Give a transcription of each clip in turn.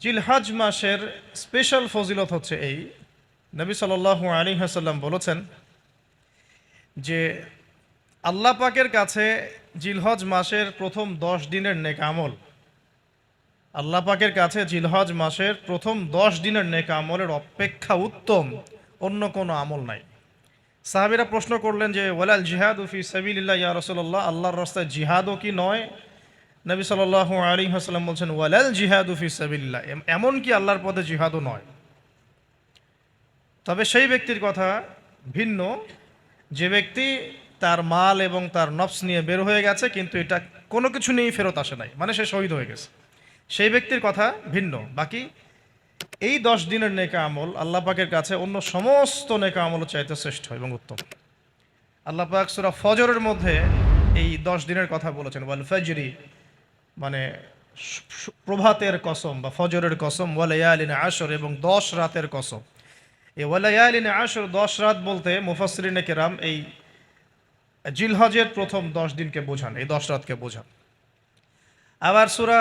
জিলহাজ মাসের স্পেশাল ফজিলত হচ্ছে এই। নবী সাল আলী হাসাল্লাম বলেছেন যে আল্লাহ পাকের কাছে জিলহজ মাসের প্রথম দশ দিনের নেক আমল। আল্লাহ পাকের কাছে জিলহজ মাসের প্রথম দশ দিনের নেক আমলের অপেক্ষা উত্তম, অন্য কোনো আমল নাই। সাহাবিরা প্রশ্ন করলেন যে, ওয়ালাল জিহাদ উফি সাবিল্লাহ ইয়া রসল্লাহ আল্লাহর রাস্তায় জিহাদও কি নয়? নবী সাল আলী হাসলাম বলছেন, ওয়ালাল জিহাদু উফি সাবিল্লাহ এমন কি আল্লাহর পদে জিহাদও নয়। তবে সেই ব্যক্তির কথা ভিন্ন। যে ব্যক্তি তার মাল এবং তার নফস নিয়ে বের হয়ে গেছে, কিন্তু এটা কোনো কিছু নিয়েই ফেরত আসে নাই। মানে সে শহীদ হয়ে গেছে। সেই ব্যক্তির কথা ভিন্ন। বাকি এই দশ দিনের নেকা আমল আল্লাহ পাকের কাছে অন্য সমস্ত নেকা আমল চাইতে শ্রেষ্ঠ এবং উত্তম। আল্লাহ পাক সুরা ফজরের মধ্যে এই দশ দিনের কথা বলেছেন ওয়াল ফজরি মানে প্রভাতের কসম বা ফজরের কসম ওয়ালায়ালিন আসর এবং দশ রাতের কসম। এই ওয়ালায়ালিন আসর দশ রাত বলতে মুফাসরিনে কেরাম এই জিলহজের প্রথম দশ দিনকে বোঝান, এই দশ রাতকে বোঝান। আবার সুরা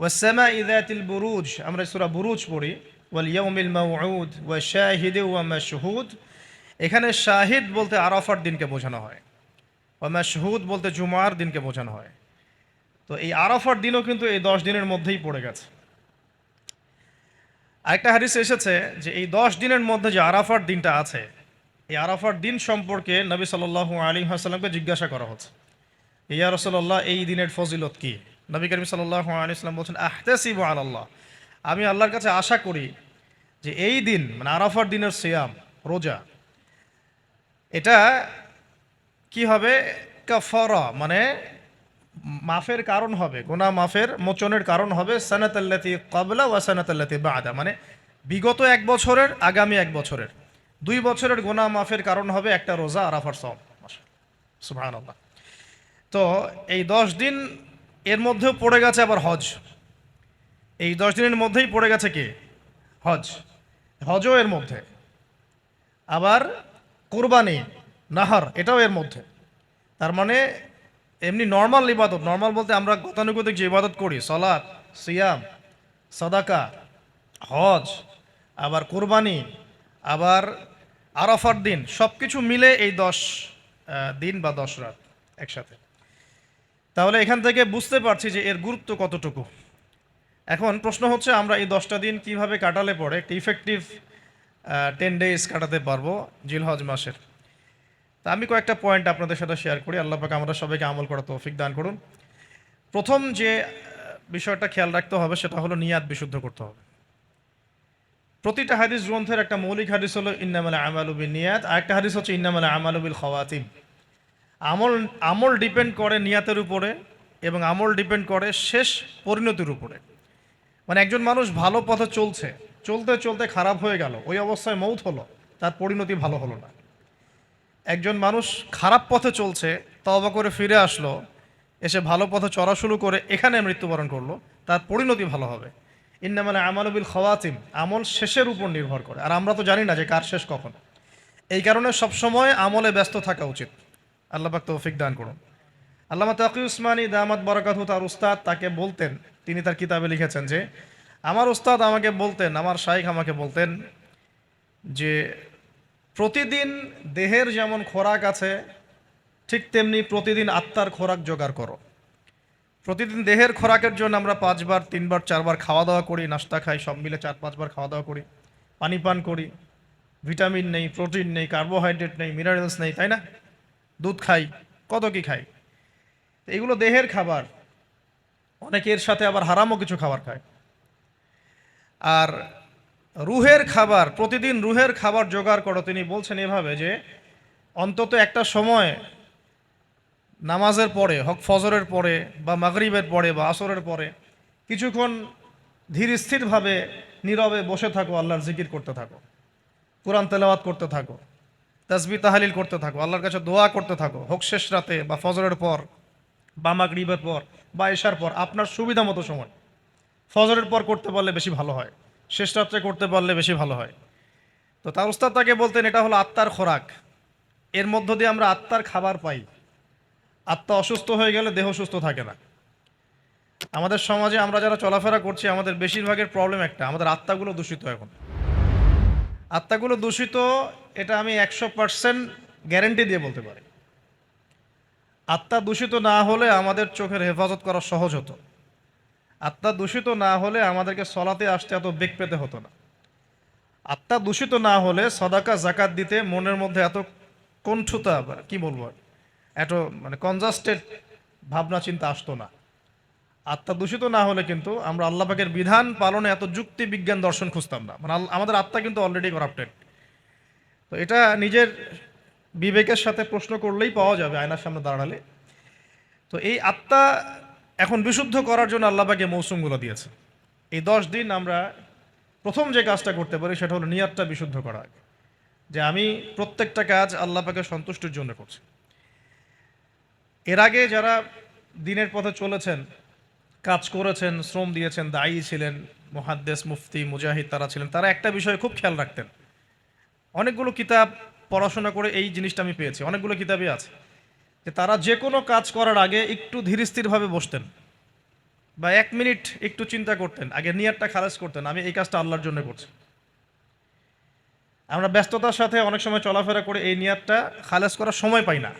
ওয়াসামা ইদাতিল বুরুজ, আমরা সুরা বুরুজ পড়ি, ওয়াল মাউউদ ওয়া শাহিদে ওয়া মাশহুদ। এখানে শাহিদ বলতে আরাফার দিনকে বোঝানো হয়, ওয়া মাশহুদ বলতে জুমার দিনকে বোঝানো হয়। তো এই আরাফার দিনও কিন্তু এই দশ দিনের মধ্যেই পড়ে গেছে। আরেকটা হাদিস এসেছে যে এই দশ দিনের মধ্যে যে আরাফার দিনটা আছে, এই আরাফার দিন সম্পর্কে নবী সাল্লাল্লাহু আলী হাসাল্লামকে জিজ্ঞাসা করা হচ্ছে। ইয়া রসল্লাহ এই দিনের ফজিলত কি? নবী করিম সাল্লাল্লাহু আলী ইসলাম বলছেন, আহতাসিব আল্লাহ আমি আল্লাহর কাছে আশা করি যে এই দিন মানে আরাফার দিনের সিয়াম, রোজা, এটা কি হবে? কাফারা মানে মাফের কারণ হবে, গোনা মাফের মোচনের কারণ হবে, সানাতাল্লাতি কবলা ওয়া সানাতাল্লাতি বাদা মানে বিগত এক বছরের, আগামী এক বছরের। দুই বছরের গোনা মাফের কারণ হবে একটা রোজা, আরাফার সম তো এই দশ দিন এর মধ্যেও পড়ে গেছে আবার হজ। এই দশ দিনের মধ্যেই পড়ে গেছে কি? হজ। হজও এর মধ্যে। আবার কোরবানি, নাহার, এটাও এর মধ্যে। তার মানে এমনি নর্মাল ইবাদত নর্মাল বলতে আমরা গতানুগতিক যে ইবাদত করি সলাৎ সিয়াম, সদাকা, হজ, আবার কোরবানি, আবার আরাফার দিন সব কিছু মিলে এই দশ দিন বা দশ রাত একসাথে। তাহলে এখান থেকে বুঝতে পারছি যে এর গুরুত্ব কতটুকু। এখন প্রশ্ন হচ্ছে, আমরা এই দশটা দিন কীভাবে কাটালে পরে একটা ইফেক্টিভ টেন ডেজ কাটাতে পারব জিলহজ মাসের? তা আমি কয়েকটা পয়েন্ট আপনাদের সাথে শেয়ার করি। আল্লাহ পাক আমরা সবাইকে আমল করা তৌফিক দান করুন। প্রথম যে বিষয়টা খেয়াল রাখতে হবে, সেটা হলো নিয়াত বিশুদ্ধ করতে হবে। প্রতিটা হাদিস গ্রন্থের একটা মৌলিক হাদিস হলো, ইন্নামাল আমালুবিল নিয়াত আর একটা হাদিস হচ্ছে, ইন্নামাল আমালুবিল খাওয়াতিম আমল আমল ডিপেন্ড করে নিয়াতের উপরে এবং আমল ডিপেন্ড করে শেষ পরিণতির উপরে। মানে একজন মানুষ ভালো পথে চলছে, চলতে চলতে খারাপ হয়ে গেল, ওই অবস্থায় মৌত হলো, তার পরিণতি ভালো হলো না। একজন মানুষ খারাপ পথে চলছে তবা করে ফিরে আসলো, এসে ভালো পথে চড়া শুরু করে এখানে মৃত্যুবরণ করল, তার পরিণতি ভালো হবে। ইন্নামালে আমালবিল খওয়াতিম, আমল শেষের উপর নির্ভর করে। আর আমরা তো জানি না যে কার শেষ কখন। এই কারণে সবসময় আমলে ব্যস্ত থাকা উচিত। আল্লাহ পাক তৌফিক দান করুন। আল্লামা তাকি উসমানী দামাত বরাকাতু তার উস্তাদ তাকে বলতেন, তিনি তার কিতাবে লিখেছেন যে, আমার উস্তাদ আমাকে বলতেন, আমার শাইখ আমাকে বলতেন যে প্রতিদিন দেহের যেমন খোরাক আছে, ঠিক তেমনি প্রতিদিন আত্মার খোরাক জোগাড় করো। প্রতিদিন দেহের খোরাকের জন্য আমরা পাঁচবার, তিনবার, চারবার খাওয়া দাওয়া করি, নাস্তা খাই, সব মিলে চার, পাঁচবার খাওয়া দাওয়া করি। পানি পান করি। ভিটামিন নেই, প্রোটিন নেই, কার্বোহাইড্রেট নেই, মিনারেলস নেই, তাই না? দুধ খাই, কত কি খাই? এগুলো দেহের খাবার। অনেকের সাথে আবার হারামও কিছু খাবার খায়। আর রুহের খাবার, প্রতিদিন রুহের খাবার জোগাড় করো। তিনি বলছেন এভাবে যে, অন্তত একটা সময় নামাজের পরে, হক ফজরের পরে, বা মাগরিবের পরে, বা আসরের পরে, কিছুক্ষণ ধীর স্থিরভাবে, নীরবে বসে থাকো, আল্লাহর জিকির করতে থাকো। কোরআন তেলাওয়াত করতে থাকো, তাসবি তাহালিল করতে থাকো, আল্লাহর কাছে দোয়া করতে থাকো, হোক শেষ রাতে, বা ফজরের পর, বা মাগরিবের পর, বা এশার পর, আপনার সুবিধা মতো সময়। ফজরের পর করতে পারলে বেশি ভালো হয়। শেষ রাত্রে করতে পারলে বেশি ভালো হয়। তো তার উস্তাদ তাকে বলতেন, এটা হলো আত্মার খোরাক। এর মধ্য দিয়ে আমরা আত্মার খাবার পাই। আত্মা অসুস্থ হয়ে গেলে দেহ সুস্থ থাকে না। আমাদের সমাজে আমরা যারা চলাফেরা করছি, আমাদের বেশিরভাগের প্রবলেম একটা। আমাদের আত্মাগুলো দূষিত এখন। আত্মাগুলো দূষিত, এটা আমি একশো পার্সেন্ট গ্যারেন্টি দিয়ে বলতে পারি। আত্মা দূষিত না হলে আমাদের চোখের হেফাজত করা সহজ হতো। আত্মা দূষিত না হলে আমাদেরকে সলাতে আসতে এত বেগ পেতে হতো না। আত্মা দূষিত না হলে সদাকা, জাকাত দিতে মনের মধ্যে এত কণ্ঠতা কি বলব এত মানে কনজাস্টেড ভাবনা, চিন্তা আসতো না। আত্মা দূষিত না হলে কিন্তু আমরা আল্লাহ পাকের বিধান পালনে এত যুক্তি, বিজ্ঞান, দর্শন খুঁজতাম না। মানে আমাদের আত্মা কিন্তু অলরেডি করাপ্টেড তো এটা নিজের বিবেকের সাথে প্রশ্ন করলেই পাওয়া যাবে, আয়নার সামনে দাঁড়ালে। তো এই আত্মা এখন বিশুদ্ধ করার জন্য আল্লাহ পাকে মৌসুমগুলো দিয়েছে। এই দশ দিন আমরা প্রথম যে কাজটা করতে পারি সেটা হলো নিয়াতটা বিশুদ্ধ করা। যে আমি প্রত্যেকটা কাজ আল্লাহ পাকে সন্তুষ্টির জন্য করছি। এর আগে যারা দিনের পথে চলেছেন, কাজ করেছেন, শ্রম দিয়েছেন, দায়ী ছিলেন মহাদ্দেশ মুফতি, মুজাহিদ তারা ছিলেন, তারা একটা বিষয়ে খুব খেয়াল রাখতেন। অনেকগুলো কিতাব পড়াশোনা করে এই জিনিসটা আমি পেয়েছি। অনেকগুলো কিতাবই আছে। যে তারা যে কোনো কাজ করার আগে একটু ধীরস্থিরভাবে বসতেন বা এক মিনিট একটু চিন্তা করতেন, আগে নিয়ারটা খালাস করতেন, আমি এই কাজটা আল্লাহর জন্য করছি। আমরা ব্যস্ততার সাথে অনেক সময় চলাফেরা করে এই নিয়াতটা খালেজ করার সময় পাই না।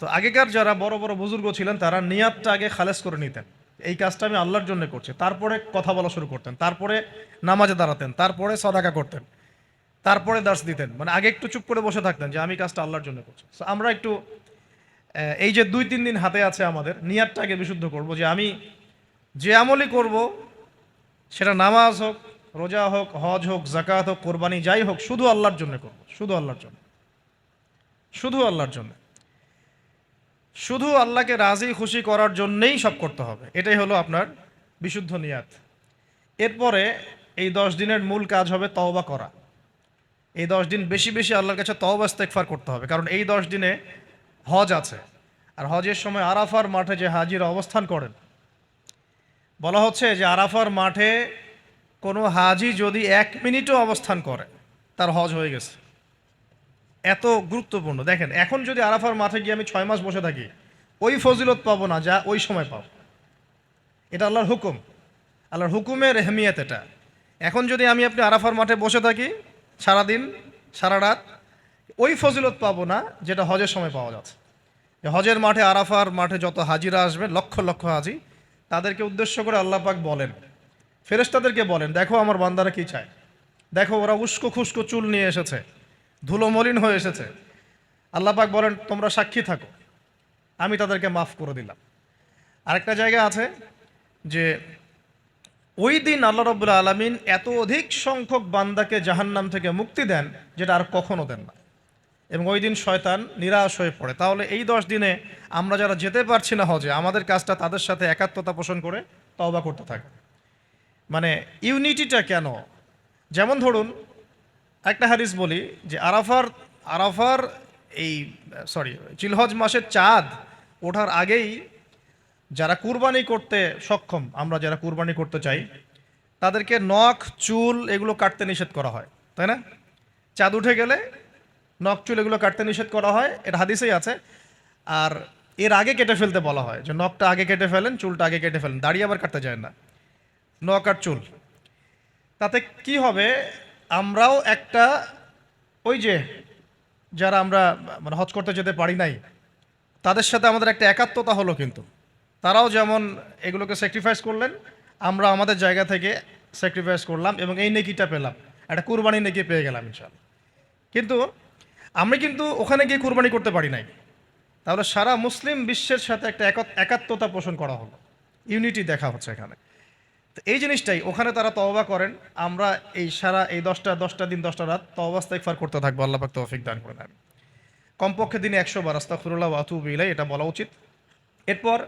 তো আগেকার যারা বড় বড় বুজুর্গ ছিলেন, তারা নিয়াতটা আগে খালেজ করে নিতেন। এই কাজটা আমি আল্লাহর জন্য করছি। তারপরে কথা বলা শুরু করতেন, তারপরে নামাজে দাঁড়াতেন, তারপরে সদাকা করতেন, তারপরে দাস দিতেন। মানে আগে একটু চুপ করে বসে থাকতেন যে আমি কাজটা আল্লাহর জন্য করছি। আমরা একটু এই যে দুই, তিন দিন হাতে আছে আমাদের নিয়াতটা আগে বিশুদ্ধ করব, যে আমি যে আমলই করব, সেটা নামাজ হোক, রোজা হোক, হজ হোক জাকাত হোক, কোরবানি যাই হোক, শুধু আল্লাহর জন্য করব, শুধু আল্লাহর জন্য। শুধু আল্লাহর জন্য। শুধু আল্লাহকে রাজি, খুশি করার জন্যেই সব করতে হবে। এটাই হলো আপনার বিশুদ্ধ নিয়াত। এরপরে এই দশ দিনের মূল কাজ হবে তওবা করা। এই দশ দিন বেশি বেশি আল্লাহর কাছে তওবা ইস্তেগফার করতে হবে। কারণ এই দশ দিনে হজ আছে। আর হজের সময় আরাফার মাঠে যে হাজিরা অবস্থান করেন, বলা হচ্ছে যে আরাফার মাঠে কোনো হাজি যদি এক মিনিটও অবস্থান করে, তার হজ হয়ে গেছে। এত গুরুত্বপূর্ণ। দেখেন, এখন যদি আরাফার মাঠে গিয়ে আমি ছয় মাস বসে থাকি, ওই ফজিলত পাবো না, যা ওই সময় পাবো। এটা আল্লাহর হুকুম। আল্লাহর হুকুমের এহমিয়ত এটা। এখন যদি আমি আপনি আরাফার মাঠে বসে থাকি, সারাদিন, সারা রাত ওই ফজিলত পাবো না যেটা হজের সময় পাওয়া যাচ্ছে। যে হজের মাঠে আরাফার মাঠে যত হাজিরা আসবে, লক্ষ লক্ষ হাজি, তাদেরকে উদ্দেশ্য করে আল্লাহ পাক বলেন। ফেরেশতাদেরকে বলেন, দেখো আমার বান্দারা কি চায়। দেখো ওরা উস্কো খুস্কো চুল নিয়ে এসেছে, ধুলো মলিন হয়ে এসেছে। আল্লাহ পাক বলেন, তোমরা সাক্ষী থাকো। আমি তাদেরকে মাফ করে দিলাম। আরেকটা জায়গা আছে যে ওই দিন আল্লাহ রব্বুল্লা আলমিন এত অধিক সংখ্যক বান্দাকে জাহান্নাম থেকে মুক্তি দেন, যেটা আর কখনো দেন না। এবং ওই দিন শয়তান নিরাশ হয়ে পড়ে। তাহলে এই দশ দিনে আমরা যারা যেতে পারছি না হজে, আমাদের কাজটা তাদের সাথে একাত্মতা পোষণ করে তওবা করতে থাকে মানে ইউনিটিটা কেন? যেমন ধরুন, একটা হাদিস বলি যে আরাফার আরাফার এই সরি চিলহজ মাসের চাঁদ ওঠার আগেই যারা কুরবানি করতে সক্ষম, আমরা যারা কুরবানি করতে চাই, তাদেরকে নখ, চুল এগুলো কাটতে নিষেধ করা হয়, তাই না? চাঁদ উঠে গেলে নখ চুল এগুলো কাটতে নিষেধ করা হয়, এটা হাদিসেই আছে। আর এর আগে কেটে ফেলতে বলা হয় যে নখটা আগে কেটে ফেলেন, চুলটা আগে কেটে ফেলেন, দাড়ি আবার কাটতে যায় না। নখ আর চুল। তাতে কি হবে, আমরাও একটা ওই যে যারা আমরা মানে হজ করতে যেতে পারি নাই, তাদের সাথে আমাদের একটা একাত্মতা হলো কিন্তু। তারাও যেমন এগুলোকে স্যাক্রিফাইস করলেন, আমরা আমাদের জায়গা থেকে স্যাক্রিফাইস করলাম এবং এই নেকিটা পেলাম। একটা কুরবানি নেকি পেয়ে গেলাম ইনশাল্লাহ কিন্তু আমি কিন্তু ওখানে গিয়ে কুরবানি করতে পারি নাই। তাহলে সারা মুসলিম বিশ্বের সাথে একটা একাত- একাত্মতা পোষণ করা হলো। ইউনিটি দেখা হচ্ছে এখানে। তো এই জিনিসটাই, ওখানে তারা তওবা করেন, আমরা এই সারা এই দশটা দশটা দিন, দশটা রাত তওবা ইস্তেগফার করতে থাকব, আল্লাহ তৌফিক দান করে নেন কমপক্ষে দিনে একশো বার, আস্তাগফিরুল্লাহ ওয়া আতুবু ইলাই এটা বলা উচিত। এরপর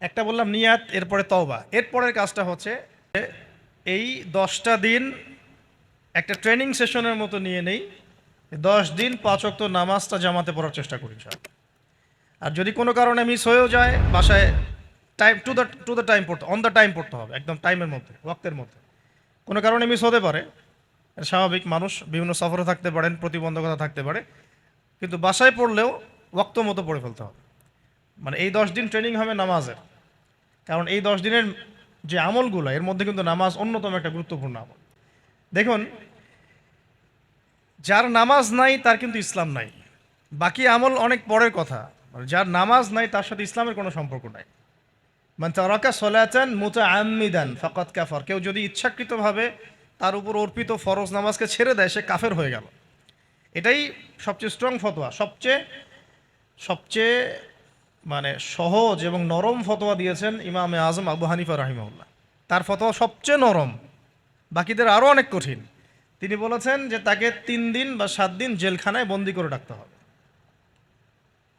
একটা বললাম নিয়াত, এরপরে তওবা। এরপরের কাজটা হচ্ছে এই দশটা দিন একটা ট্রেনিং সেশনের মতো নিয়ে নেই দশ দিন পাঁচ অক্ত নামাজটা জামাতে পড়ার চেষ্টা করি। আর যদি কোনো কারণে মিস হয়েও যায়, বাসায় time to the to the time পড়তে অন দ্য টাইম পড়তে হবে, একদম টাইমের মধ্যে, ওয়াক্তের মধ্যে। কোনো কারণে মিস হতে পারে স্বাভাবিক, মানুষ বিভিন্ন সফরে থাকতে পারেন, প্রতিবন্ধকতা থাকতে পারে, কিন্তু বাসায় পড়লেও ওয়াক্ত মতো পড়ে ফেলতে হবে। মানে এই দশ দিন ট্রেনিং হবে নামাজের, কারণ এই দশ দিনের যে আমলগুলো, এর মধ্যে কিন্তু নামাজ অন্যতম একটা গুরুত্বপূর্ণ আমল। দেখুন যার নামাজ নাই, তার কিন্তু ইসলাম নাই। বাকি আমল অনেক পরের কথা। মানে যার নামাজ নাই, তার সাথে ইসলামের কোনো সম্পর্ক নাই। মানে তারাকা সলাচান মুতা আমিদান ফাকাত কাফার। কেউ যদি ইচ্ছাকৃতভাবে তার উপর অর্পিত ফরজ নামাজকে ছেড়ে দেয়, সে কাফের হয়ে গেল। এটাই সবচেয়ে স্ট্রং ফতোয়া। সবচেয়ে সবচেয়ে মানে সহজ এবং নরম ফতোয়া দিয়েছেন ইমামে আজম আবু হানিফা রাহিমউল্লাহ তার ফতোয়া সবচেয়ে নরম। বাকিদের আরও অনেক কঠিন। তিনি বলেছেন যে তাকে তিন দিন বা সাত দিন জেলখানায় বন্দি করে রাখতে হবে।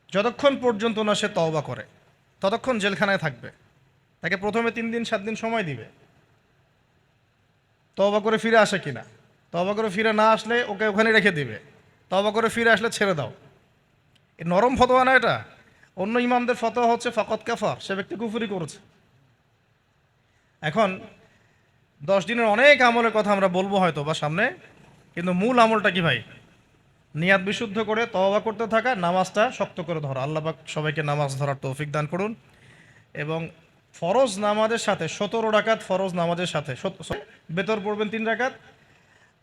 যতক্ষণ পর্যন্ত না সে তওবা করে, ততক্ষণ জেলখানায় থাকবে। তাকে প্রথমে তিন দিন, সাত দিন সময় দিবে। তওবা করে ফিরে আসে কিনা তবা করে ফিরে না আসলে ওকে ওখানে রেখে দিবে। তবা করে ফিরে আসলে ছেড়ে দাও। এ নরম ফতোয়া না এটা? অন্য ইমামদের ফতোয়া হচ্ছে ফাকত কাফার সে ব্যক্তি কুফুরি করেছে। এখন দশ দিনের অনেক আমলের কথা আমরা বলব হয়তো বা সামনে, কিন্তু মূল আমলটা কি ভাই? নিয়াত বিশুদ্ধ করে, তওবা করতে থাকা, নামাজটা শক্ত করে ধরা। আল্লাহ পাক সবাইকে নামাজ ধরার তৌফিক দান করুন। এবং ফরজ নামাজের সাথে, সতেরো রাকাত ফরজ নামাজের সাথে বেতর পড়বেন তিন রাকাত।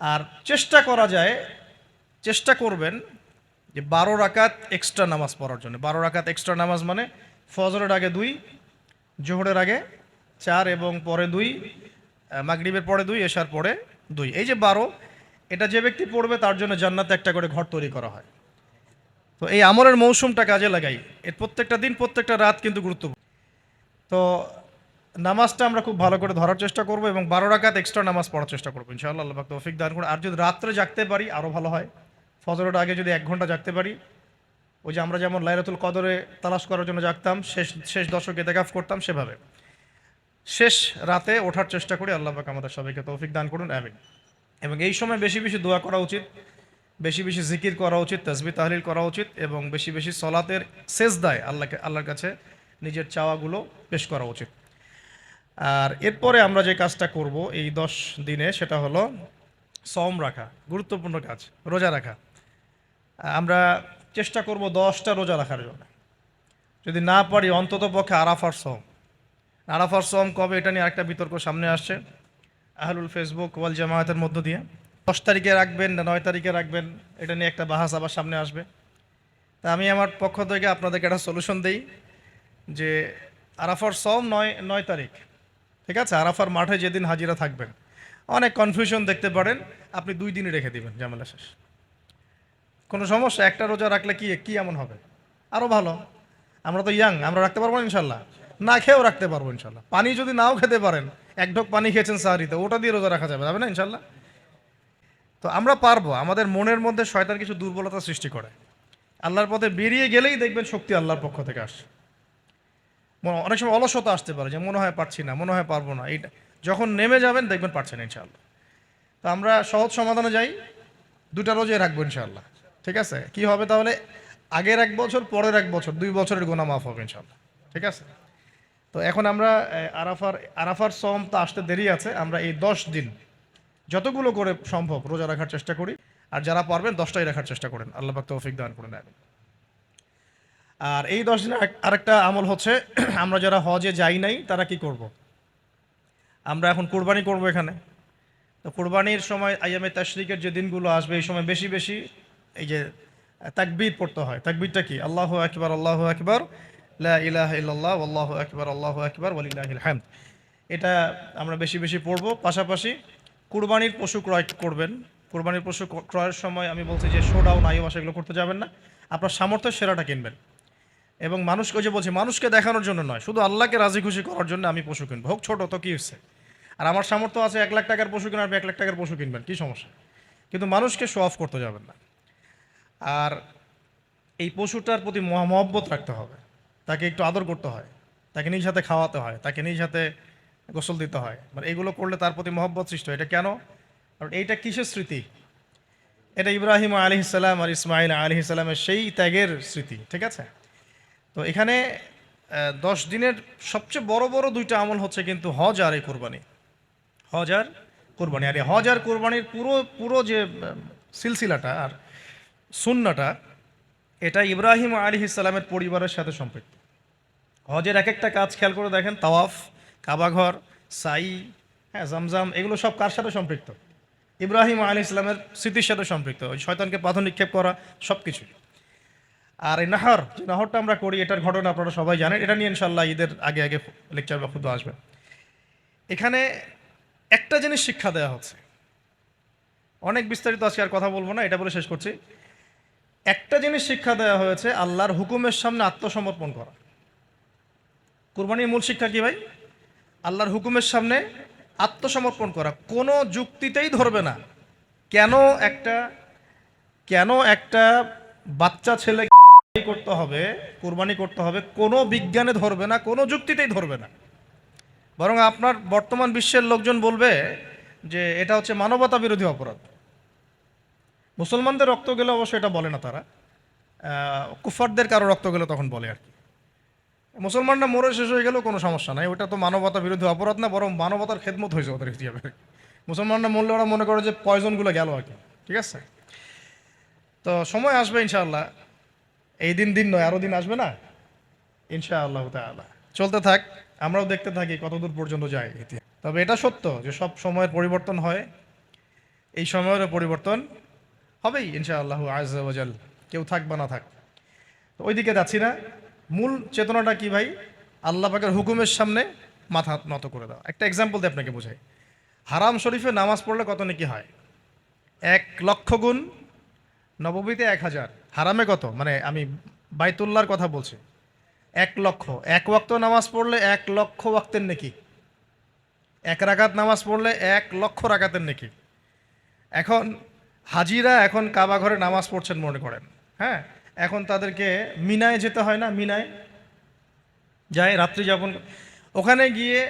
আর চেষ্টা করা যায়, চেষ্টা করবেন যে বারো রাকাত এক্সট্রা নামাজ পড়ার জন্য। বারো রাকাত এক্সট্রা নামাজ মানে ফজরের আগে দুই, জোহরের আগে চার এবং পরে দুই মাগরিবের পরে দুই, এশার পরে দুই। এই যে বারো, এটা যে ব্যক্তি পড়বে তার জন্য জান্নাতে একটা করে ঘর তৈরি করা হয়। তো এই আমলের মৌসুমটা কাজে লাগাই। এর প্রত্যেকটা দিন, প্রত্যেকটা রাত কিন্তু গুরুত্বপূর্ণ। তো নামাজটা আমরা খুব ভালো করে ধরার চেষ্টা করব এবং বারো রাকাত এক্সট্রা নামাজ পড়ার চেষ্টা করব, ইনশাআল্লাহ, আল্লাহ তৌফিক দান করে আর যদি রাত্রে জাগতে পারি আরও ভালো হয়। ফজরের আগে যদি এক ঘণ্টা জাগতে পারি, ওই যে আমরা যেমন লাইলাতুল কদরে তালাশ করার জন্য জাগতাম, শেষ শেষ দশকে দেখাফ করতাম, সেভাবে। শেষ রাতে ওঠার চেষ্টা করি, আল্লাহ পাক আমাদের সবাইকে তৌফিক দান করুন, আমিন। এবং এই সময় বেশি বেশি দোয়া করা উচিত, বেশি বেশি জিকির করা উচিত তসবি তাহলিল করা উচিত এবং বেশি বেশি সলাতের শেষ দায় আল্লাহকে, আল্লাহর কাছে নিজের চাওয়াগুলো পেশ করা উচিত। আর এরপরে আমরা যে কাজটা করব এই দশ দিনে সেটা হলো সম রাখা, গুরুত্বপূর্ণ কাজ, রোজা রাখা। আমরা চেষ্টা করব দশটা রোজা রাখার জন্য। যদি না পারি অন্তত পক্ষে আরাফার সম আরাফার সম কবে এটা নিয়ে আরেকটা বিতর্ক সামনে আসছে। আহলুল ফেসবুক ওয়াল জামায়াতের মধ্য দিয়ে। দশ তারিখে রাখবেন না নয় তারিখে রাখবেন, এটা নিয়ে একটা বাহাস আবার সামনে আসবে। তা আমি আমার পক্ষ থেকে আপনাদেরকে একটা সলিউশন দেই যে আরাফার সম নয় নয় তারিখ, ঠিক আছে? আরাফার মাঠে যেদিন হাজিরা থাকবেন। অনেক কনফিউশন দেখতে পারেন, আপনি দুই দিনই রেখে দিবেন জামেলা শেষ। কোনো সমস্যা? একটা রোজা রাখলে কি কি এমন হবে? আরও ভালো। আমরা তো ইয়াং আমরা রাখতে পারব না ইনশাল্লাহ। না খেয়েও রাখতে পারব ইনশাল্লাহ। পানি যদি নাও খেতে পারেন, এক ঢোক পানি খেয়েছেন সাহারিতে, ওটা দিয়ে রোজা রাখা যাবে যাবে না ইনশাল্লাহ? তো আমরা পারব, আমাদের মনের মধ্যে শয়তান কিছু দুর্বলতা সৃষ্টি করে। আল্লাহর পথে বেরিয়ে গেলেই দেখবেন শক্তি আল্লাহর পক্ষ থেকে আসে অনেক সময় অলসতা আসতে পারে যে মনে হয় পারছি না, মনে হয় পারব না, এইটা যখন নেমে যাবেন দেখবেন পারছেন ইনশাআল্লাহ তো আমরা সহজ সমাধানে যাই, দুটা রোজে রাখব ইনশাআল্লাহ ঠিক আছে? কি হবে তাহলে? আগের এক বছর, পরের এক বছর, দুই বছরের গোনা মাফ হবে ইনশাআল্লাহ ঠিক আছে? তো এখন আমরা আরাফার আরাফার সম তো আসতে দেরি আছে, আমরা এই দশ দিন যতগুলো করে সম্ভব রোজা রাখার চেষ্টা করি। আর যারা পারবেন দশটাই রাখার চেষ্টা করেন। আল্লাহ পাক তৌফিক দান করে নেন। আর এই দশ দিনে আরেক- আরেকটা আমল হচ্ছে, আমরা যারা হজে যাই নাই, তারা কি করব। আমরা এখন কোরবানি করব এখানে। তো কোরবানির সময় আইএমএ তাশরিকের যে দিনগুলো আসবে, এই সময় বেশি বেশি এই যে, তাকবীর পড়তে হয়। তাকবীরটা কি? আল্লাহ আকবার আল্লাহ আকবার। লা আল্লাহ আকবার আল্লাহ আকবার, ওয়ালিল্লাহিল হামদ। এটা আমরা বেশি বেশি পড়ব। পাশাপাশি কুরবানির পশু ক্রয় করবেন। কুরবানির পশু ক্রয়ের সময় আমি বলছি যে শোডাউন আইওয়াস এগুলো করতে যাবেন না। আপনার সামর্থ্য সেরাটা কিনবেন। এবং মানুষকে যে বলছি, মানুষকে দেখানোর জন্য নয়। শুধু আল্লাহকে রাজি খুশি করার জন্য আমি পশু কিনবো। হোক ছোটো তো কী হচ্ছে আর আমার সামর্থ্য আছে এক লাখ টাকার পশু কেনার এক লাখ টাকার পশু কিনবেন। কী সমস্যা? কিন্তু মানুষকে শো অফ করতে যাবেন না। আর এই পশুটার প্রতি মহ- মহব্বত রাখতে হবে। তাকে একটু আদর করতে হয়, তাকে নিজ হাতে খাওয়াতে হয়, তাকে নিজ হাতে গোসল দিতে হয়। মানে এগুলো করলে তার প্রতি মহব্বত সৃষ্টি। হয় এটা কেন? কারণ এইটা কিসের স্মৃতি? এটা ইব্রাহিম আলি ইসালাম আর ইসমাইল আলি ইসালামের সেই ত্যাগের স্মৃতি, ঠিক আছে? তো এখানে দশ দিনের সবচেয়ে বড় বড় দুইটা আমল হচ্ছে কিন্তু হজ আর এই কোরবানি। হজ আর কোরবানি। আর এই হজ আর কোরবানির পুরো পুরো যে সিলসিলাটা আর সুন্নাটা, এটা ইব্রাহিম আলী ইসলামের পরিবারের সাথে সম্পৃক্ত। হজের এক একটা কাজ খেয়াল করে দেখেন, তাওয়াফ, কাবাঘর, সাই হ্যাঁ জামজাম, এগুলো সব কার সাথে সম্পৃক্ত? ইব্রাহিম আলী ইসলামের স্মৃতির সাথে সম্পৃক্ত। ওই শয়তানকে পাথর নিক্ষেপ করা সব কিছুই আর এই নাহর, যে নাহরটা আমরা করি, এটার ঘটনা আপনারা সবাই জানেন, এটা নিয়ে ইনশাল্লাহ ঈদের আগে আগে লেকচার বা খুদ্ আসবে। এখানে একটা জিনিস শিক্ষা দেওয়া হচ্ছে। অনেক বিস্তারিত আজকে আর কথা বলব না, এটা বলে শেষ করছি। একটা জিনিস শিক্ষা দেওয়া হয়েছে, আল্লাহর হুকুমের সামনে আত্মসমর্পণ করা। কুরবানির মূল শিক্ষা কি ভাই? আল্লাহর হুকুমের সামনে আত্মসমর্পণ করা। কোনো যুক্তিতেই ধরবে না। কেন একটা কেন একটা বাচ্চা ছেলে করতে হবে, কুরবানি করতে হবে, কোনো বিজ্ঞানে ধরবে না, কোনো যুক্তিতেই ধরবে না। বরং আপনার বর্তমান বিশ্বের লোকজন বলবে যে এটা হচ্ছে মানবতা বিরোধী অপরাধ। মুসলমানদের রক্ত গেলে অবশ্য এটা বলে না তারা। কুফারদের কারও রক্ত গেলে তখন বলে আর কি। মুসলমানরা মরে শেষ হয়ে গেলেও কোনো সমস্যা নাই। ওটা তো মানবতা বিরোধী অপরাধ না, বরং মানবতার খেদমত হয়েছে ওদের হিসাবে মুসলমানরা মরলে ওরা মনে করে যে পয়জনগুলো গেল আর কি, ঠিক আছে? তো সময় আসবে ইনশাআল্লাহ। এই দিন দিন নয় আরও দিন আসবে না? ইনশাআল্লাহ তাআলা। চলতে থাক, আমরাও দেখতে থাকি কতদূর পর্যন্ত যায় তবে এটা সত্য যে সব সময়ের পরিবর্তন হয়। এই সময়েরও পরিবর্তন হবেই ইনশাআল্লাহ আজাল কেউ থাক বা না থাক। তো ওইদিকে যাচ্ছি না। মূল চেতনাটা কি ভাই? আল্লাহ পাকের হুকুমের সামনে মাথা নত করে দাও। একটা এক্সাম্পল দিয়ে আপনাকে বোঝাই। হারাম শরীফে নামাজ পড়লে কত নাকি হয়? এক লক্ষ গুণ নবমীতে এক হাজার। হারামে কত? মানে আমি বাইতুল্লার কথা বলছি। এক লক্ষ। এক ওয়াক্ত নামাজ পড়লে এক লক্ষ ওয়াক্তের নাকি? এক রাকাত নামাজ পড়লে এক লক্ষ রাকাতের নাকি? এখন হাজিরা এখন কাবা ঘরে নামাজ পড়ছেন মনে করেন হ্যাঁ? এখন তাদেরকে মিনায় যেতে হয় না, মিনায় যায়, রাত্রি যাপন ওখানে গিয়ে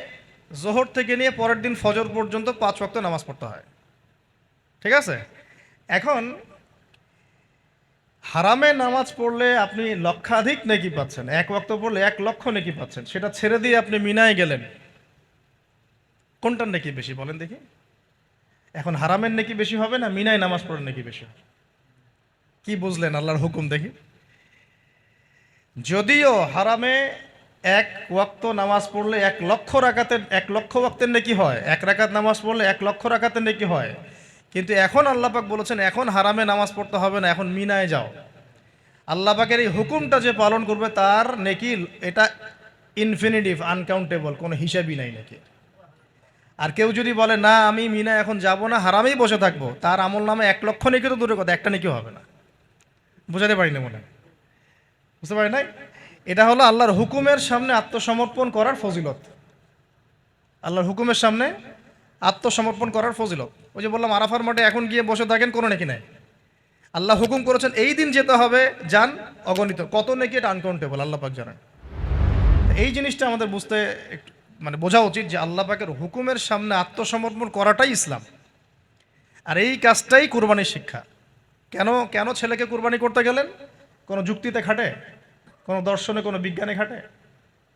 জোহর থেকে নিয়ে পরের দিন ফজর পর্যন্ত পাঁচ ওয়াক্ত নামাজ পড়তে হয়। ঠিক আছে? এখন হারামে নামাজ পড়লে আপনি লক্ষাধিক নেকি পাচ্ছেন, এক ওয়াক্ত পড়লে এক লক্ষ নেকি পাচ্ছেন, সেটা ছেড়ে দিয়ে আপনি মিনায় গেলেন। কোনটার নেকি বেশি বলেন দেখি। এখন হারামের নেকি বেশি হবে না মিনায় নামাজ পড়ার নেকি বেশি হবে? কি বুঝলেন আল্লাহর হুকুম দেখি? যদিও হারামে এক ওয়াক্ত নামাজ পড়লে এক লক্ষ রাকাতের, এক লক্ষ ওয়াক্তের নাকি হয়। এক রাকাত নামাজ পড়লে এক লক্ষ রাকাতের নাকি হয়। কিন্তু এখন আল্লাপাক বলেছেন, এখন হারামে নামাজ পড়তে হবে না, এখন মিনায় যাও। আল্লাপাকের এই হুকুমটা যে পালন করবে, তার নেকি, এটা ইনফিনিটিভ আনকাউন্টেবল কোনো হিসাবই নাই নাকি? আর কেউ যদি বলে, না, আমি মিনা এখন যাব না, হারামেই বসে থাকব, তার আমল নামে এক লক্ষ নেকি তো দূরের কথা, একটা নেকিও হবে না। বুঝাতে পারি না মনে। বুঝতে পারি নাই? এটা হলো আল্লাহর হুকুমের সামনে আত্মসমর্পণ করার ফজিলত। আল্লাহর হুকুমের সামনে আত্মসমর্পণ করার ফজিলত। ওই যে বললাম, আরাফার মাঠে এখন গিয়ে বসে থাকেন, কোনো নাকি নাই। আল্লাহ হুকুম করেছেন, এই দিন যেতে হবে, যান অগণিত। কত নাকি এটা আনকাউন্টেবল আল্লাহ পাক জানেন। এই জিনিসটা আমাদের বুঝতে মানে বোঝা উচিত যে আল্লাহ পাকের হুকুমের সামনে আত্মসমর্পণ করাটাই ইসলাম। আর এই কাজটাই কুরবানির শিক্ষা। কেন কেন ছেলেকে কুরবানি করতে গেলেন? কোনো যুক্তিতে খাটে? কোনো দর্শনে, কোনো বিজ্ঞানে খাটে?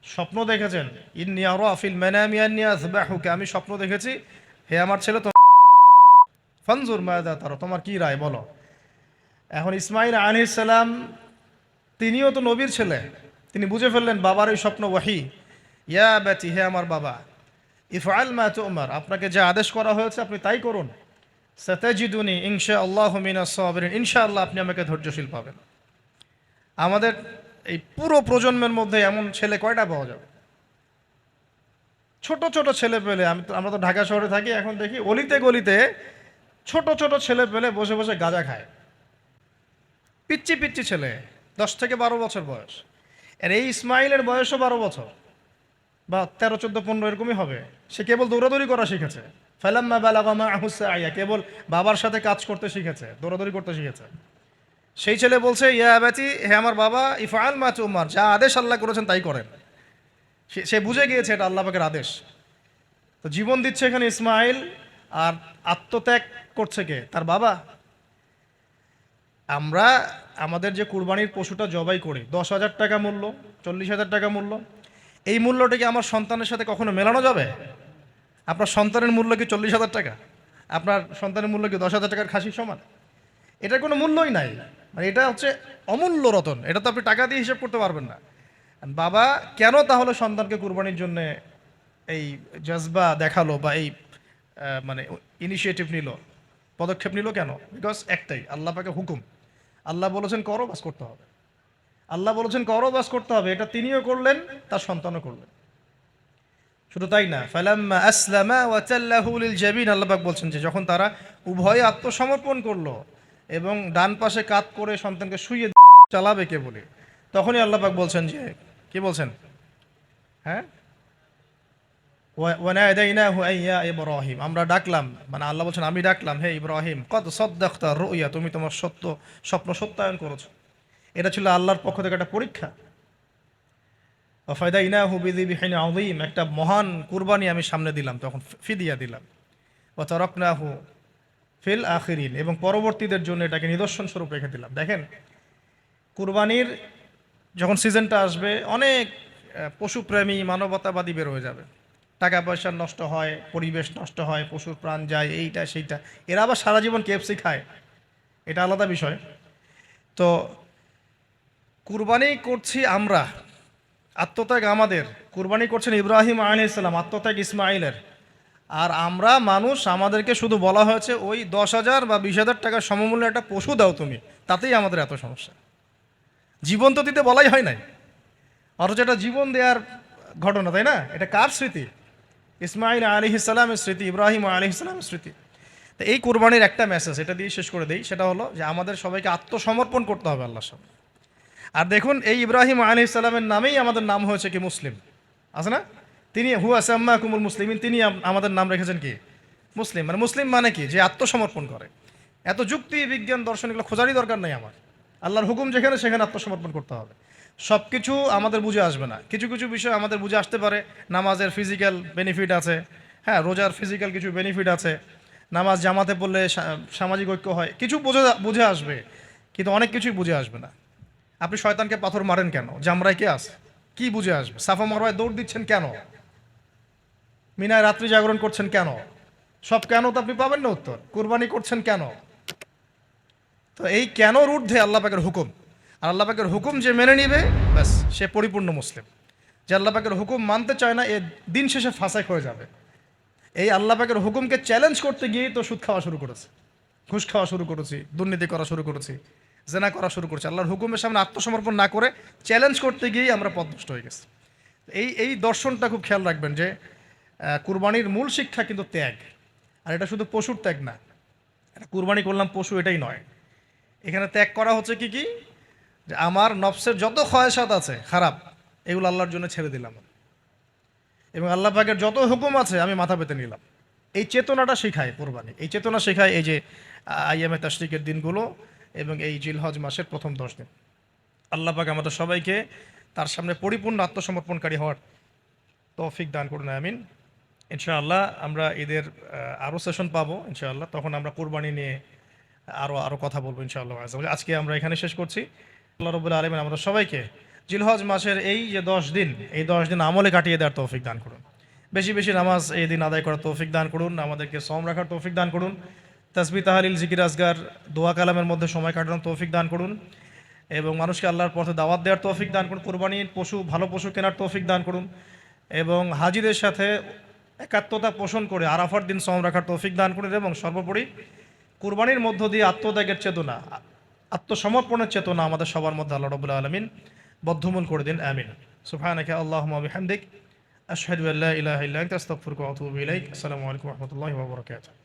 স্বপ্ন দেখেছেন? ইন্নি আরও আফিল জবাহুকে আমি স্বপ্ন দেখেছি, হে আমার ছেলে তো ফনজুর মায়াদা তারো, তোমার কি রায় বলো? এখন ইসমাইল আলহিস সালাম, তিনিও তো নবীর ছেলে। তিনি বুঝে ফেললেন, বাবার ওই স্বপ্ন ওয়াহি। ইয়া ব্যাচি হে আমার বাবা, ইফআল মা তুমার। আপনাকে যে আদেশ করা হয়েছে, আপনি তাই করুন। সতেজিদুনি ইনশা আল্লাহ মিনা সাবিরিন। ইনশাআল্লাহ আপনি আমাকে ধৈর্যশীল পাবেন। আমাদের এই পুরো প্রজন্মের মধ্যে এমন ছেলে কয়টা পাওয়া যাবে? ছোট ছোট ছেলে পেলে, আমি আমরা তো ঢাকা শহরে থাকি, এখন দেখি অলিতে গলিতে ছোট ছোট ছেলে পেলে বসে বসে গাঁজা খায়। পিচ্ছি পিচ্ছি ছেলে, দশ থেকে বারো বছর বয়স। আর এই ইসমাইলের বয়সও বারো বছর। বা তেরো, চোদ্দ, পনেরো এরকমই হবে। সে কেবল দৌড়াদৌড়ি করা শিখেছে। ফেলাম্মা বেলাগামা আহুসা আইয়া কেবল বাবার সাথে কাজ করতে শিখেছে, দৌড়াদৌড়ি করতে শিখেছে। সেই ছেলে বলছে, ইয়া ব্যাচি হে আমার বাবা, ইফআল মা উমার যা আদেশ আল্লাহ করেছেন তাই করেন। সে- বুঝে গিয়েছে এটা আল্লাহ পাকের আদেশ। তো জীবন দিচ্ছে এখানে ইসমাইল, আর আত্মত্যাগ করছে কে? তার বাবা। আমরা আমাদের যে কুরবানির পশুটা জবাই করি, দশ হাজার টাকা মূল্য, চল্লিশ হাজার টাকা মূল্য, এই মূল্যটাকে আমার সন্তানের সাথে কখনো মেলানো যাবে? আপনার সন্তানের মূল্য কি চল্লিশ হাজার টাকা? আপনার সন্তানের মূল্য কি দশ হাজার টাকার খাসির সমান? এটার কোনো মূল্যই নাই। মানে এটা হচ্ছে অমূল্য রতন। এটা তো আপনি টাকা দিয়ে হিসাব করতে পারবেন না। বাবা, কেন তাহলে সন্তানকে কুরবানির জন্য এই জজবা দেখাল বা এই মানে ইনিশিয়েটিভ নিল? পদক্ষেপ নিল কেন? বিকজ একটাই, আল্লাহ পাকে হুকুম। আল্লাহ বলেছেন, করো, বাস করতে হবে। আল্লাহ বলেছেন, করো, বাস করতে হবে। এটা তিনিও করলেন, তার সন্তানও করলেন। শুধু তাই না, ফালাম্মা আসলামা ওয়াতাল্লাহু লিল জাবিন আল্লাহ পাক বলছেন যে যখন তারা উভয়ে আত্মসমর্পণ করল এবং ডান পাশে কাত করে সন্তানকে শুইয়ে চালাবে কে বলে, তখনই আল্লাহ পাক বলছেন যে, কি বলছেন? হ্যাঁ? ইব্রাহিম, আমরা ডাকলাম মানে আল্লাহ বলছেন, আমি ডাকলাম, হে ইব্রাহিম কত সদ্দাক্তা রুইয়া, তুমি তোমার সত্য, স্বপ্ন সত্যায়ন করেছ। এটা ছিল আল্লাহর পক্ষ থেকে একটা পরীক্ষা। ওয়াফাদাইনাহু বিযিবহিন আযীম একটা মহান কুরবানি আমি সামনে দিলাম, তখন ফিদিয়া দিলাম। ওয়া তারাকনাহু ফিল আখিরিন এবং পরবর্তীদের জন্য এটাকে নিদর্শন স্বরূপ রেখে দিলাম। দেখেন, কুরবানির যখন সিজনটা আসবে, অনেক পশুপ্রেমী, মানবতাবাদী বের হয়ে যাবে। টাকা পয়সা নষ্ট হয়, পরিবেশ নষ্ট হয়, পশুর প্রাণ যায়, এইটা, সেইটা। এরা আবার সারা জীবন কেএফসি খায়। এটা আলাদা বিষয়। তো কুরবানি করছি আমরা আত্মত্যাগ আমাদের। কুরবানি করছেন ইব্রাহিম আলী ইসলাম আত্মত্যাগ ইসমাইলের। আর আমরা মানুষ, আমাদেরকে শুধু বলা হয়েছে, ওই দশ হাজার বা বিশ হাজার টাকার সমমূল্যে একটা পশু দাও তুমি, তাতেই আমাদের এত সমস্যা। জীবন তো দিতে বলাই হয় নাই। অথচ এটা জীবন দেওয়ার ঘটনা, তাই না? এটা কার স্মৃতি? ইসমাইল আলী ইসলামের স্মৃতি, ইব্রাহিম আলী ইসলামের স্মৃতি। তো এই কোরবানির একটা মেসেজ এটা দিয়ে শেষ করে দিই। সেটা হলো যে আমাদের সবাইকে আত্মসমর্পণ করতে হবে আল্লাহর সামনে। আর দেখুন, এই ইব্রাহিম আলী ইসলামের নামেই আমাদের নাম হয়েছে কি মুসলিম। আছে না? তিনি হু আসাম্মা কুমুল মুসলিমিন, তিনি আমাদের নাম রেখেছেন কি? মুসলিম। মানে মুসলিম মানে কি? যে আত্মসমর্পণ করে। এত যুক্তি, বিজ্ঞান, দর্শন এগুলো খোঁজারই দরকার নেই আমার। আল্লাহর হুকুম যেখানে সেখানে আত্মসমর্পণ করতে হবে। সব কিছু আমাদের বুঝে আসবে না। কিছু কিছু বিষয় আমাদের বুঝে আসতে পারে। নামাজের ফিজিক্যাল বেনিফিট আছে। হ্যাঁ রোজার ফিজিক্যাল কিছু বেনিফিট আছে। নামাজ জামাতে পড়লে সামাজিক ঐক্য হয়। কিছু বুঝে বুঝে আসবে। কিন্তু অনেক কিছুই বুঝে আসবে না। আপনি শয়তানকে পাথর মারেন কেন? জামরায় কে আছে? কি বুঝে আসবে? সাফা মারওয়ায় দৌড় দিচ্ছেন কেন? মিনায় রাত্রি জাগরণ করছেন কেন? সব কেন তো আপনি পাবেন না উত্তর। কুরবানি করছেন কেন? তো এই কেনর ঊর্ধ্বে আল্লাহ পাকের হুকুম। আর আল্লাহ পাকের হুকুম যে মেনে নিবে, ব্যাস, সে পরিপূর্ণ মুসলিম। যে আল্লাহ পাকের হুকুম মানতে চায় না, এ দিন শেষে ফাঁসাই হয়ে যাবে। এই আল্লাহ পাকের হুকুমকে চ্যালেঞ্জ করতে গিয়েই তো সুদ খাওয়া শুরু করেছে। ঘুষ খাওয়া শুরু করেছি, দুর্নীতি করা শুরু করেছি। জেনা করা শুরু করেছি। আল্লাহর হুকুমের সামনে আত্মসমর্পণ না করে চ্যালেঞ্জ করতে গিয়েই আমরা পদভষ্ট হয়ে গেছি। এই এই দর্শনটা খুব খেয়াল রাখবেন যে কুরবানির মূল শিক্ষা কিন্তু ত্যাগ। আর এটা শুধু পশুর ত্যাগ না। এটা কুরবানি করলাম পশু এটাই নয়। এখানে ত্যাগ করা হচ্ছে কি কি? যে আমার নফসের যত ক্ষয়সাত আছে, খারাপ, এগুলো আল্লাহর জন্য ছেড়ে দিলাম। এবং আল্লাহ পাকের যত হুকুম আছে, আমি মাথা পেতে নিলাম। এই চেতনাটা শেখায় কোরবানি। এই চেতনা শেখায় এই যে আইএমএ তাশরিকের দিনগুলো এবং এই জিলহজ মাসের প্রথম দশ দিন। আল্লাহ পাক আমাদের সবাইকে তার সামনে পরিপূর্ণ আত্মসমর্পণকারী হওয়ার তৌফিক দান করুন, আমিন। ইনশাআল্লাহ আমরা ঈদের আরও সেশন পাবো, ইনশাআল্লাহ। তখন আমরা কোরবানি নিয়ে আরও আরও কথা বলব, ইনশাআল্লাহ। আজ আজকে আমরা এখানে শেষ করছি। আল্লাহ রবুল্লা আলমিন আমাদের সবাইকে জিলহজ মাসের এই যে দশ দিন, এই দশ দিন আমলে কাটিয়ে দেওয়ার তৌফিক দান করুন। বেশি বেশি নামাজ এই দিন আদায় করার তৌফিক দান করুন, আমাদেরকে সম রাখার তৌফিক দান করুন। তাসবি তাহালিল জিকির আজগার দোয়া কালামের মধ্যে সময় কাটানোর তৌফিক দান করুন এবং মানুষকে আল্লাহর পথে দাওয়াত দেওয়ার তৌফিক দান করুন, কোরবানির পশু, ভালো পশু কেনার তৌফিক দান করুন এবং হাজিদের সাথে একাত্মতা পোষণ করে আরাফার দিন সম রাখার তৌফিক দান করুন এবং সর্বোপরি কুরবানির মধ্য দিয়ে আত্মত্যাগের চেতনা, আত্মসমর্পণের চেতনা আমাদের সবার মধ্যে আল্লাহ রবুল্লা আলমিন বদ্ধমূল করে দিন, আমিন। সুফানাকে আল্লাহ হামদিক আশহাদু আল্লাহ ইলাহা ইল্লা আস্তাগফিরুকা আসসালামু আলাইকুম রাহমাতুল্লাহি বারাকাতুহু।